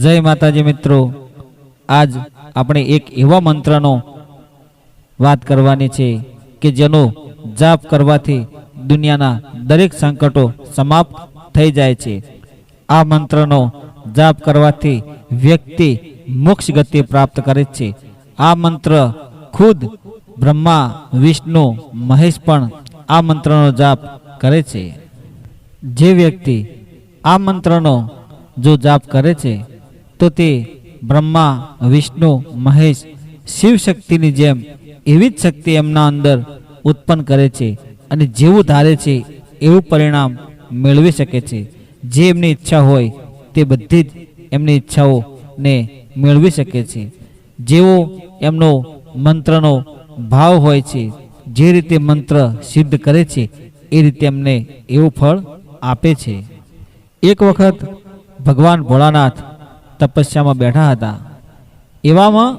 જય માતાજી મિત્રો. આજ આપણે એક એવા મંત્રનો વાત કરવાની છે કે જેનો જાપ કરવાથી દુનિયાના દરેક સંકટો સમાપ્ત થઈ જાય છે. આ મંત્રનો જાપ કરવાથી વ્યક્તિ મોક્ષ ગતિ પ્રાપ્ત કરે છે. આ મંત્ર ખુદ બ્રહ્મા, વિષ્ણુ, મહેશ પણ આ મંત્રનો જાપ કરે છે. જે વ્યક્તિ આ મંત્રનો જો જાપ કરે છે તો તે બ્રહ્મા, વિષ્ણુ, મહેશ શિવ શક્તિની જેમ એવી જ શક્તિ એમના અંદર ઉત્પન્ન કરે છે અને જેવું ધારે છે એવું પરિણામ મેળવી શકે છે. જે એમની ઈચ્છા હોય તે બધી જ એમની ઈચ્છાઓને મેળવી શકે છે. જેવો એમનો મંત્રનો ભાવ હોય છે, જે રીતે મંત્ર સિદ્ધ કરે છે, એ રીતે એમને એવું ફળ આપે છે. એક વખત ભગવાન ભોળાનાથ તપસ્યામાં બેઠા હતા. એવામાં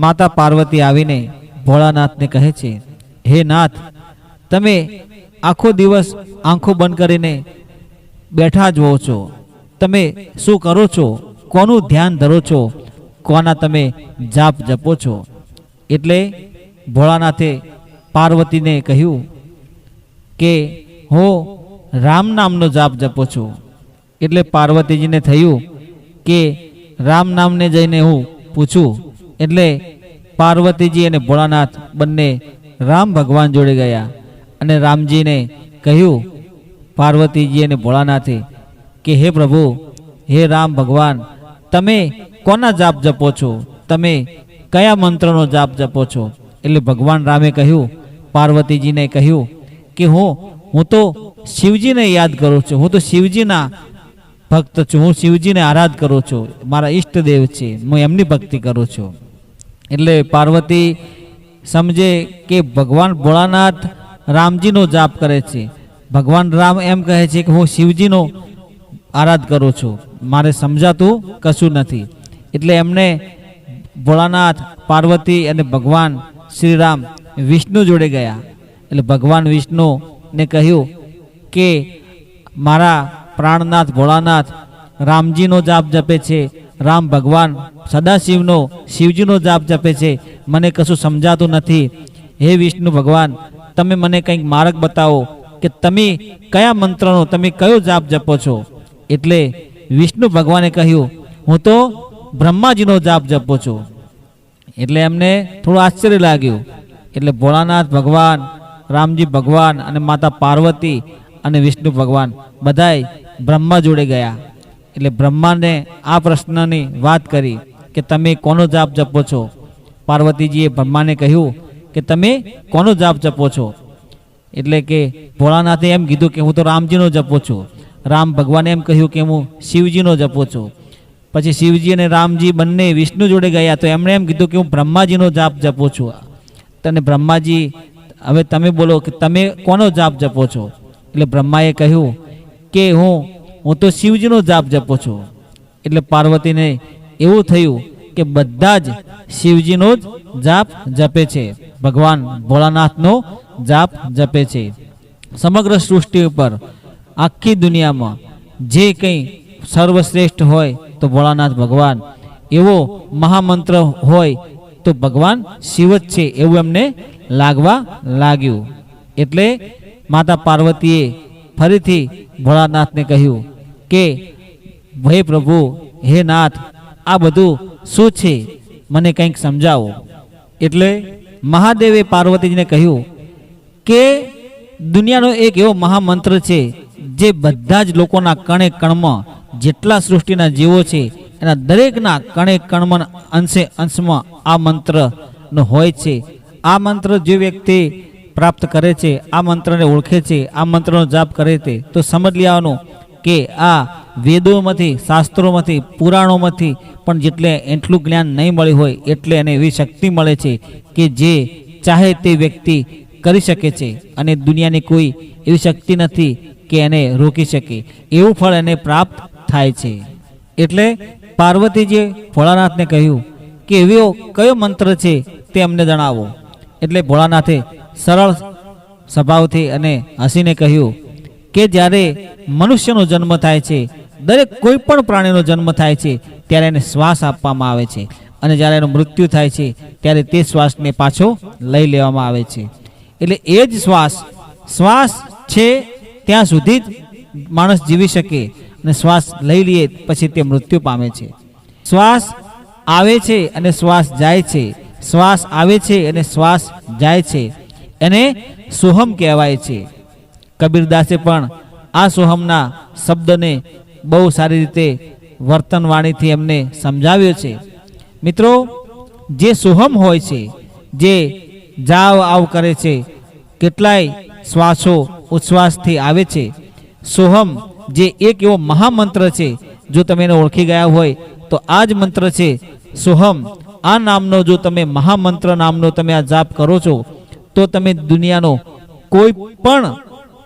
માતા પાર્વતી આવીને ભોળાનાથને કહે છે, હે નાથ, તમે આખો દિવસ આંખો બંધ કરીને બેઠા જ હો છો. તમે શું કરો છો? કોનું ધ્યાન ધરો છો? કોના તમે જાપ જપો છો? એટલે ભોળાનાથે પાર્વતીને કહ્યું કે, હું રામ નામનો જાપ જપો છું. એટલે પાર્વતીજીને થયું કે રામ નામને જઈને હું પૂછું. એટલે પાર્વતીજી અને ભોળાનાથ બંને રામ ભગવાન જોડે ગયા અને રામજીને કહ્યું, પાર્વતીજી અને ભોળાનાથે, કે હે પ્રભુ, હે રામ ભગવાન, તમે કોના જાપ જપો છો? તમે કયા મંત્રનો જાપ જપો છો? એટલે ભગવાન રામે કહ્યું, પાર્વતીજીને કહ્યું કે હું હું તો શિવજીને યાદ કરું છું. હું તો શિવજીના ભક્ત છું. હું શિવજીને આરાધ કરું છું. મારા ઈષ્ટદેવ છે. હું એમની ભક્તિ કરું છું. એટલે પાર્વતી સમજે કે ભગવાન ભોળાનાથ રામજીનો જાપ કરે છે. ભગવાન રામ એમ કહે છે કે હું શિવજીનો આરાધ કરું છું. મારે સમજાતું કશું નથી. એટલે એમને ભોળાનાથ, પાર્વતી અને ભગવાન શ્રીરામ વિષ્ણુ જોડે ગયા. એટલે ભગવાન વિષ્ણુને કહ્યું કે મારા પ્રાણનાથ, ભોળાનાથ, રામજીનો જાપ જપે છે, રામ ભગવાન, સદાશિવનો, શિવજીનો જાપ જપે છે. મને કશું સમજાતું નથી. હે વિષ્ણુ ભગવાન, તમે મને કંઈક માર્ગ બતાવો કે તમે કયા મંત્રનો, તમે કયો જાપ જપો છો? એટલે વિષ્ણુ ભગવાને કહ્યું, હું તો બ્રહ્માજીનો જાપ જપો છું. એટલે એમને થોડું આશ્ચર્ય લાગ્યું. એટલે ભોળાનાથ ભગવાન, રામજી ભગવાન અને માતા પાર્વતી અને વિષ્ણુ ભગવાન બધાય બ્રહ્મા જોડે ગયા. એટલે બ્રહ્માને આ પ્રશ્નની વાત કરી કે તમે કોનો જાપ જપો છો? પાર્વતીજીએ બ્રહ્માને કહ્યું કે તમે કોનો જાપ જપો છો? એટલે કે ભોળાનાથે એમ કીધું કે હું તો રામજીનો જપો છું. રામ ભગવાને એમ કહ્યું કે હું શિવજીનો જપો છું. પછી શિવજી અને રામજી બંને વિષ્ણુ જોડે ગયા તો એમણે એમ કીધું કે હું બ્રહ્માજીનો જાપ જપો છું. તને બ્રહ્માજી, હવે તમે બોલો કે તમે કોનો જાપ જપો છો? એટલે બ્રહ્માએ કહ્યું કે હું હું તો શિવજીનો જાપ જપો છું. એટલે પાર્વતીને એવું થયું કે બધા જ શિવજીનો જ જાપ જપે છે. ભગવાન ભોળાનાથનો જાપ જપે છે. સમગ્ર સૃષ્ટિ ઉપર, આખી દુનિયામાં જે કંઈ સર્વશ્રેષ્ઠ હોય તો ભોળાનાથ ભગવાન. એવો મહામંત્ર હોય તો ભગવાન શિવ જ છે એવું એમને લાગવા લાગ્યું. એટલે માતા પાર્વતીએ ફરીથી ભોળાનાથને કહ્યું કે, હે પ્રભુ, હે નાથ, આ બધું શું છે? મને કંઈક સમજાવો. એટલે મહાદેવે પાર્વતીજીને કહ્યું કે, દુનિયાનો એક એવો મહામંત્ર છે જે બધા જ લોકોના કણે કણમાં જેટલા સૃષ્ટિના જીવો છે, એના દરેકના કણે કણમાં અંશે અંશમાં આ મંત્રનો હોય છે. આ મંત્ર જે વ્યક્તિ પ્રાપ્ત કરે છે, આ મંત્રને ઓળખે છે, આ મંત્રનો જાપ કરે છે, તો સમજ લેવાનું કે આ વેદોમાંથી, શાસ્ત્રોમાંથી, પુરાણોમાંથી પણ જેટલે એટલું જ્ઞાન નહીં મળ્યું હોય, એટલે એને એવી શક્તિ મળે છે કે જે ચાહે તે વ્યક્તિ કરી શકે છે અને દુનિયાની કોઈ એવી શક્તિ નથી કે એને રોકી શકે. એવું ફળ એને પ્રાપ્ત થાય છે. એટલે પાર્વતીજીએ ભોળાનાથને કહ્યું કે એવો કયો મંત્ર છે તે અમને જણાવો. એટલે ભોળાનાથે સરળ સ્વભાવથી અને હસીને કહ્યું કે જ્યારે મનુષ્યનો જન્મ થાય છે, દરેક કોઈ પણ પ્રાણીનો જન્મ થાય છે, ત્યારે એને શ્વાસ આપવામાં આવે છે. અને જ્યારે એનું મૃત્યુ થાય છે, ત્યારે તે શ્વાસને પાછો લઈ લેવામાં આવે છે. એટલે એ જ શ્વાસ શ્વાસ છે ત્યાં સુધી જ માણસ જીવી શકે અને શ્વાસ લઈ લઈએ પછી તે મૃત્યુ પામે છે. શ્વાસ આવે છે અને શ્વાસ જાય છે. શ્વાસ આવે છે અને શ્વાસ જાય છે. એને સોહમ કહેવાય છે. કબીરદાસે પણ આ સોહમના શબ્દને બહુ સારી રીતે વર્તન વાણીથી એમને સમજાવ્યો છે. મિત્રો, જે સોહમ હોય છે, જે જાવ આવ કરે છે, કેટલાય શ્વાસો ઉચ્છ્વાસથી આવે છે. સોહમ જે એક એવો મહામંત્ર છે, જો તમે એને ઓળખી ગયા હોય, તો આ જ મંત્ર છે, સોહમ. આ નામનો જો તમે મહામંત્ર નામનો તમે આ જાપ કરો છો તો તમે દુનિયાનો કોઈ પણ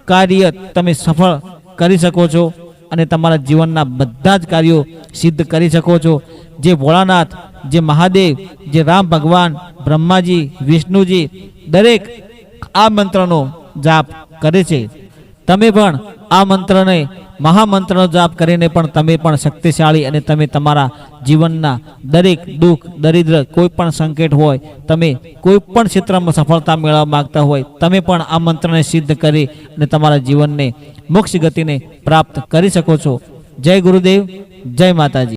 કાર્ય તમે સફળ કરી શકો છો અને તમારા જીવનના બધા જ કાર્યો સિદ્ધ કરી શકો છો. જે ભોળાનાથ, જે મહાદેવ, જે રામ ભગવાન, બ્રહ્માજી, વિષ્ણુજી દરેક આ મંત્રનો જાપ કરે છે. તમે પણ આ મંત્રને મહામંત્રનો જાપ કરીને પણ તમે પણ શક્તિશાળી અને તમે તમારા જીવનના દરેક દુઃખ, દરિદ્ર, કોઈ પણ સંકટ હોય, તમે કોઈ પણ ક્ષેત્રમાં સફળતા મેળવવા માગતા હોય, તમે પણ આ મંત્રને સિદ્ધ કરી અને તમારા જીવનને મોક્ષ ગતિને પ્રાપ્ત કરી શકો છો. જય ગુરુદેવ, જય માતાજી.